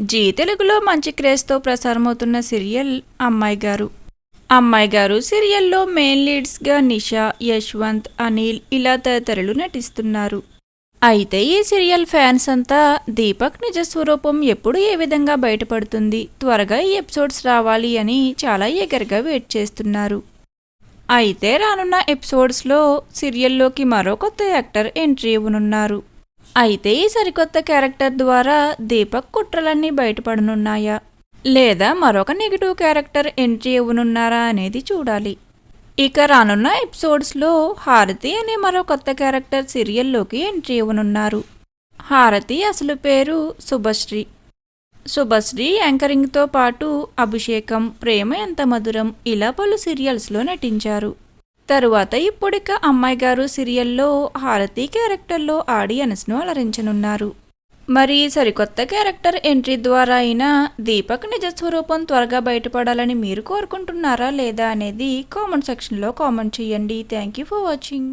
G తెలుగులో మంచి క్రేజ్తో ప్రసారమవుతున్న serial అమ్మాయి గారు. అమ్మాయి గారు సీరియల్లో మెయిన్ లీడ్స్గా నిషా యశ్వంత్ అనిల్ ఇలా తదితరులు నటిస్తున్నారు. అయితే ఈ సీరియల్ ఫ్యాన్స్ అంతా దీపక్ నిజ స్వరూపం ఎప్పుడు ఏ విధంగా బయటపడుతుంది త్వరగా ఈ ఎపిసోడ్స్ రావాలి అని చాలా ఎగర్గా వెయిట్ చేస్తున్నారు. అయితే రానున్న ఎపిసోడ్స్లో సీరియల్లోకి మరో కొత్త యాక్టర్ ఎంట్రీ ఇవ్వనున్నారు. అయితే ఈ సరికొత్త క్యారెక్టర్ ద్వారా దీపక్ కుట్రలన్నీ బయటపడనున్నాయా? లేదా మరొక నెగిటివ్ క్యారెక్టర్ ఎంట్రీ ఇవ్వనున్నారా అనేది చూడాలి. ఇక రానున్న ఎపిసోడ్స్లో హారతి అనే మరో కొత్త క్యారెక్టర్ సీరియల్లోకి ఎంట్రీ ఇవ్వనున్నారు. హారతి అసలు పేరు శుభశ్రీ. శుభశ్రీ యాంకరింగ్తో పాటు అభిషేకం ప్రేమ ఎంత మధురం ఇలా పలు సీరియల్స్లో నటించారు. తరువాత ఇప్పుడిక అమ్మాయి గారు సీరియల్లో హారతి క్యారెక్టర్లో ఆడియన్స్ను అలరించనున్నారు. మరి సరికొత్త క్యారెక్టర్ ఎంట్రీ ద్వారా అయినా దీపక్ నిజ స్వరూపం త్వరగా బయటపడాలని మీరు కోరుకుంటున్నారా లేదా అనేది కామెంట్ సెక్షన్లో కామెంట్ చేయండి. Thank you for watching.